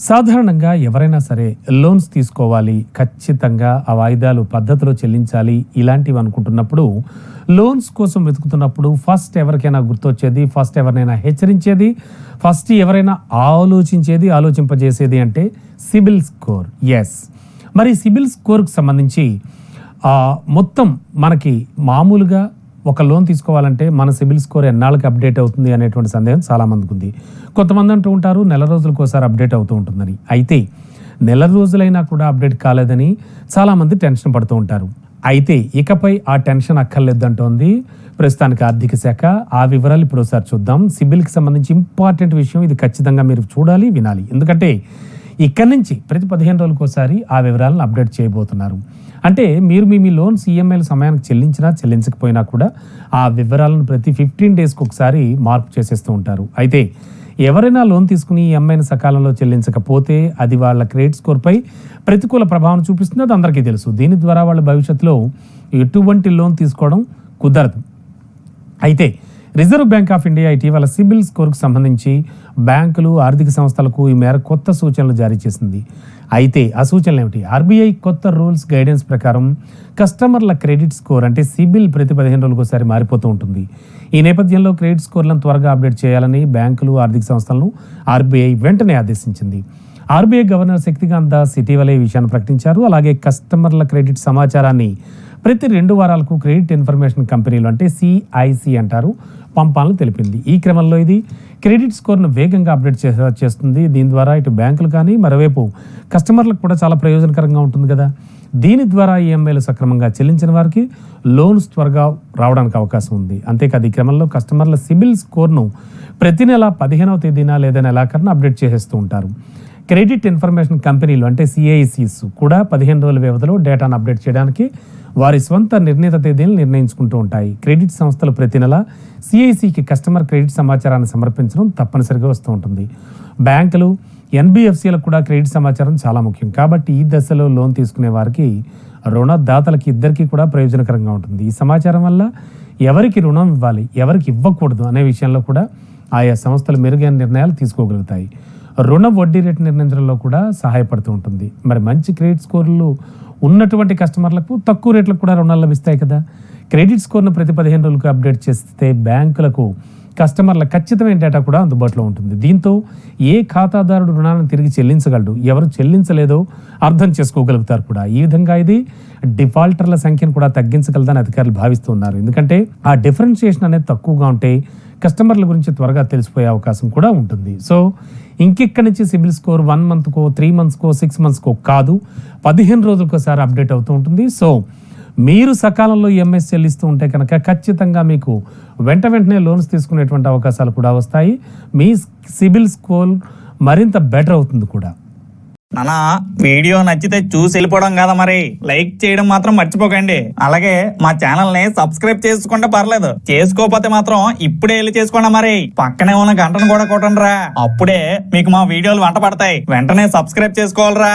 సాధారణంగా ఎవరైనా సరే లోన్స్ తీసుకోవాలి ఖచ్చితంగా ఆ వాయిదాలు పద్ధతిలో చెల్లించాలి ఇలాంటివి అనుకుంటున్నప్పుడు లోన్స్ కోసం వెతుకుతున్నప్పుడు ఫస్ట్ ఎవరికైనా గుర్తొచ్చేది ఫస్ట్ ఎవరినైనా హెచ్చరించేది ఫస్ట్ ఎవరైనా ఆలోచించేది ఆలోచింపజేసేది అంటే సిబిల్ స్కోర్. ఎస్ మరి సిబిల్ స్కోర్కి సంబంధించి మొత్తం మనకి మామూలుగా ఒక లోన్ తీసుకోవాలంటే మన సిబిల్ స్కోర్ ఎన్నాళ్ళకి అప్డేట్ అవుతుంది అనేటువంటి సందేహం చాలామందికి ఉంది. కొంతమంది అంటూ ఉంటారు నెల రోజులకు ఒకసారి అప్డేట్ అవుతూ ఉంటుందని. అయితే నెల రోజులైనా కూడా అప్డేట్ కాలేదని చాలామంది టెన్షన్ పడుతూ ఉంటారు. అయితే ఇకపై ఆ టెన్షన్ అక్కర్లేదంటోంది ప్రస్తుతానికి ఆర్థిక శాఖ. ఆ వివరాలు ఇప్పుడు ఒకసారి చూద్దాం. సిబిల్కి సంబంధించి ఇంపార్టెంట్ విషయం ఇది ఖచ్చితంగా మీరు చూడాలి వినాలి. ఎందుకంటే ఇక్కడి నుంచి ప్రతి పదిహేను రోజులకు ఒకసారి ఆ వివరాలను అప్డేట్ చేయబోతున్నారు. అంటే మీరు మీ మీ లోన్స్ ఈఎంఐలు సమయానికి చెల్లించినా చెల్లించకపోయినా కూడా ఆ వివరాలను ప్రతి ఫిఫ్టీన్ డేస్కి ఒకసారి మార్పు చేసేస్తూ ఉంటారు. అయితే ఎవరైనా లోన్ తీసుకుని ఈఎంఐని సకాలంలో చెల్లించకపోతే అది వాళ్ళ క్రెడిట్ స్కోర్పై ప్రతికూల ప్రభావం చూపిస్తుంది. అది అందరికీ తెలుసు. దీని ద్వారా వాళ్ళ భవిష్యత్తులో ఎటువంటి లోన్ తీసుకోవడం కుదరదు. అయితే రిజర్వ్ బ్యాంక్ ఆఫ్ ఇండియా ఇటీవల సిబిల్ స్కోర్కు సంబంధించి బ్యాంకులు ఆర్థిక సంస్థలకు ఈ మేర కొత్త సూచనలు జారీ చేసింది. అయితే ఆ సూచనలు ఏమిటి? ఆర్బీఐ కొత్త రూల్స్ గైడెన్స్ ప్రకారం కస్టమర్ల క్రెడిట్ స్కోర్ అంటే సిబిల్ ప్రతి పదిహేను రోజులకోసారి ఒకసారి మారిపోతూ ఉంటుంది. ఈ నేపథ్యంలో క్రెడిట్ స్కోర్లను త్వరగా అప్డేట్ చేయాలని బ్యాంకులు ఆర్థిక సంస్థలను ఆర్బీఐ వెంటనే ఆదేశించింది. ఆర్బీఐ గవర్నర్ శక్తికాంత్ దాస్ ఇటీవలే ఈ విషయాన్ని ప్రకటించారు. అలాగే కస్టమర్ల క్రెడిట్ సమాచారాన్ని ప్రతి రెండు వారాలకు క్రెడిట్ ఇన్ఫర్మేషన్ కంపెనీలు అంటే సిఐసి అంటారు. పంపాలని తెలిపింది. ఈ క్రమంలో ఇది క్రెడిట్ స్కోర్ను వేగంగా అప్డేట్ చేసే చేస్తుంది. దీని ద్వారా ఇటు బ్యాంకులు కానీ మరోవైపు కస్టమర్లకు కూడా చాలా ప్రయోజనకరంగా ఉంటుంది కదా. దీని ద్వారా ఈఎంఐలు సక్రమంగా చెల్లించిన వారికి లోన్స్ త్వరగా రావడానికి అవకాశం ఉంది. అంతేకాదు ఈ క్రమంలో కస్టమర్ల సిబిల్ స్కోర్ను ప్రతి నెల పదిహేనవ తేదీన లేదా నెలాఖరున అప్డేట్ చేసేస్తూ ఉంటారు. క్రెడిట్ ఇన్ఫర్మేషన్ కంపెనీలు అంటే సిఐసిస్ కూడా పదిహేను రోజుల వ్యవధిలో డేటాను అప్డేట్ చేయడానికి వారి స్వంత నిర్ణీత తేదీని నిర్ణయించుకుంటూ ఉంటాయి. క్రెడిట్ సంస్థలు ప్రతి నెల సిఐసికి కస్టమర్ క్రెడిట్ సమాచారాన్ని సమర్పించడం తప్పనిసరిగా వస్తూ ఉంటుంది. బ్యాంకులు ఎన్బిఎఫ్సిలకు కూడా క్రెడిట్ సమాచారం చాలా ముఖ్యం. కాబట్టి ఈ దశలో లోన్ తీసుకునే వారికి రుణదాతలకి ఇద్దరికీ కూడా ప్రయోజనకరంగా ఉంటుంది. ఈ సమాచారం వల్ల ఎవరికి రుణం ఇవ్వాలి ఎవరికి ఇవ్వకూడదు అనే విషయంలో కూడా ఆయా సంస్థలు మెరుగైన నిర్ణయాలు తీసుకోగలుగుతాయి. రుణ వడ్డీ రేటు నిర్ణయించడంలో కూడా సహాయపడుతూ ఉంటుంది. మరి మంచి క్రెడిట్ స్కోర్లు ఉన్నటువంటి కస్టమర్లకు తక్కువ రేట్లకు కూడా రుణాలు లభిస్తాయి కదా. క్రెడిట్ స్కోర్ను ప్రతి పదిహేను రోజులకు అప్డేట్ చేస్తే బ్యాంకులకు కస్టమర్ల ఖచ్చితమైన డేటా కూడా అందుబాటులో ఉంటుంది. దీంతో ఏ ఖాతాదారుడు రుణాలను తిరిగి చెల్లించగలడు ఎవరు చెల్లించలేదో అర్థం చేసుకోగలుగుతారు కూడా. ఈ విధంగా ఇది డిఫాల్టర్ల సంఖ్యను కూడా తగ్గించగలదని అధికారులు భావిస్తున్నారు ఎందుకంటే ఆ డిఫరెన్షియేషన్ అనేది తక్కువగా ఉంటే కస్టమర్ల గురించి త్వరగా తెలిసిపోయే అవకాశం కూడా ఉంటుంది. సో ఇంకెక్కడి నుంచి సిబిల్ స్కోర్ వన్ మంత్కో త్రీ మంత్స్కో సిక్స్ మంత్స్కో కాదు పదిహేను రోజులకోసారి అప్డేట్ అవుతూ ఉంటుంది. సో మీరు సకాలంలో ఈఎంఐస్ చెల్లిస్తూ ఉంటే కనుక ఖచ్చితంగా మీకు వెంట వెంటనే లోన్స్ తీసుకునేటువంటి అవకాశాలు కూడా వస్తాయి. మీ సిబిల్ స్కోర్ మరింత బెటర్ అవుతుంది కూడా. నానా వీడియో నచ్చితే చూసి వెళ్ళిపోవడం కదా మరి? లైక్ చేయడం మాత్రం మర్చిపోకండి. అలాగే మా ఛానల్ని సబ్స్క్రైబ్ చేసుకుంటే పర్లేదు. చేసుకోకపోతే మాత్రం ఇప్పుడే వెళ్ళి చేసుకోండి మరి. పక్కనే ఉన్న గంటను కూడా కొట్టండి అప్పుడే మీకు మా వీడియోలు వెంట పడతాయి. వెంటనే సబ్స్క్రైబ్ చేసుకోవాలిరా.